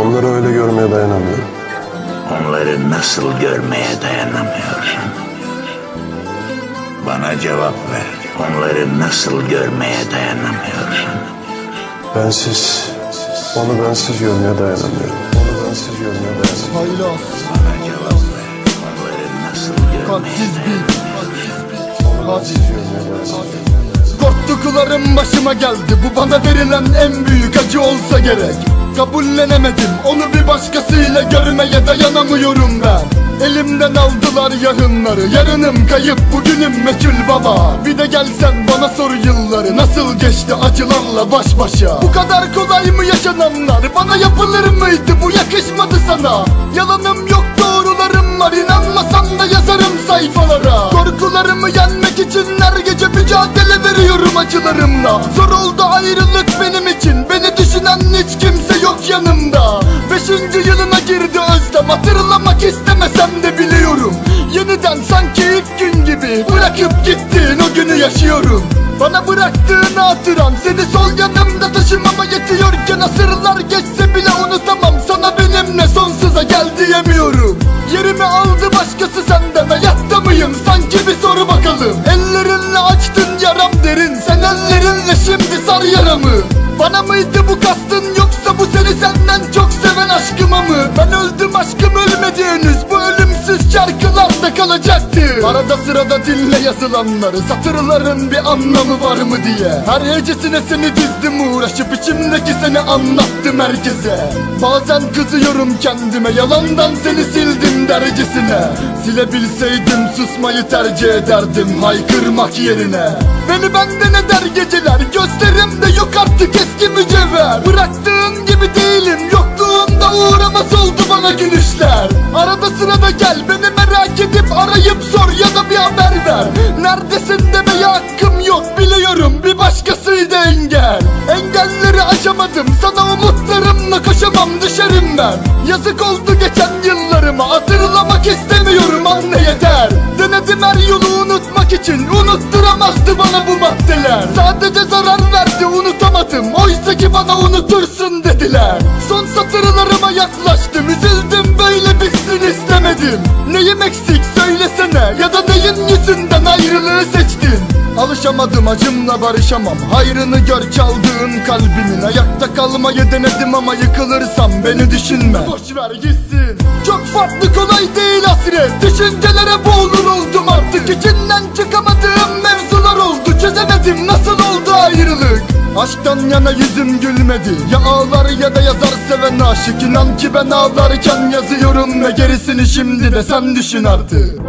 Onları öyle görmeye dayanamıyorum. Onları nasıl görmeye dayanamıyorsun? Bana cevap ver. Onları nasıl görmeye dayanamıyorsun? Bensiz, onu bensiz görmeye dayanamıyorum. Onu bensiz görmeye dayanamıyorum. Haylaz, Bana cevap ver. Onları nasıl görmeye kalpsiz bir Bensiz görmeye dayanamıyorum. Korktuklarım başıma geldi Bu bana verilen en büyük acı olsa gerek Kabullenemedim. Onu bir başkasıyla görmeye dayanamıyorum ben. Elimden aldılar yarınları Yarınım kayıp bugünüm meçhul baba. Bir de gelsen bana sor yılları. Nasıl geçti acılarla baş başa? Bu kadar kolay mı yaşananlar? Bana yapılır mıydı bu? Yakışmadı sana. Yalanım yok doğrularım var. İnanmasan da yazarım sayfalara. Korkularımı yenmek veriyorum acılarımla. Zor oldu ayrılık benim için. Beni düşünen hiç kimse yok yanımda. Beşinci yılına girdi özlem. Hatırlamak istemesem de biliyorum. Yeniden sanki ilk gün gibi Bırakıp gittin o günü yaşıyorum. Bana bıraktığın hatıran Seni sol yanımda taşımama yetiyorken Asırlar geçse bile unutamam. Sana benimle sonsuza gel diyemiyorum. Yerimi aldı başkası senden. Hayatta mıyım? Sanki bir soru bakalım sar yaramı. Bana mıydı bu kastın yoksa bu seni senden çok seven aşkıma mı? Ben öldüm aşkım ölmedi henüz. Bu ölümsüz şarkılarda kalacaktı. Arada sırada dinle yazılanları Satırların bir anlamı var mı diye. Her hecesine seni dizdim uğraşıp içimdeki seni anlattım herkese. Bazen kızıyorum kendime Yalandan seni sildim dercesine Silebilseydim susmayı tercih ederdim Haykırmak yerine Beni benden eder geceler. Gözlerimde yok artık eski mücevher. Bıraktığın gibi değilim. Yokluğunda uğramaz oldu bana gülüşler. Arada sırada gel. Beni merak edip arayıp sor ya da bir haber ver. Neredesin demeye hakkım yok biliyorum. Bir başkasıydı engel. Engelleri aşamadım. Sana umutlarımla koşamam. Düşerim ben. Yazık oldu geçen yıllarıma maddeler Sadece zarar verdi unutamadım. Oysa ki bana unutursun dediler. Son satırlarıma yaklaştım üzüldüm böyle bitsin istemedim. Neyim eksik söylesene. Ya da neyin yüzünden ayrılığı seçtin? Alışamadım acımla barışamam. Hayrını gör çaldığın kalbimin. Ayakta kalmayı denedim ama yıkılırsam beni düşünme. Boş ver gitsin. Çok farklı kolay değil hasret. Düşüncelere boğulur oldum artık. İçinden çıkamadığım Çözemedim nasıl oldu ayrılık? Aşktan yana yüzüm gülmedi. Ya ağlar ya da yazar seven aşık. İnan ki ben ağlarken yazıyorum Ve gerisini şimdi de sen düşün artık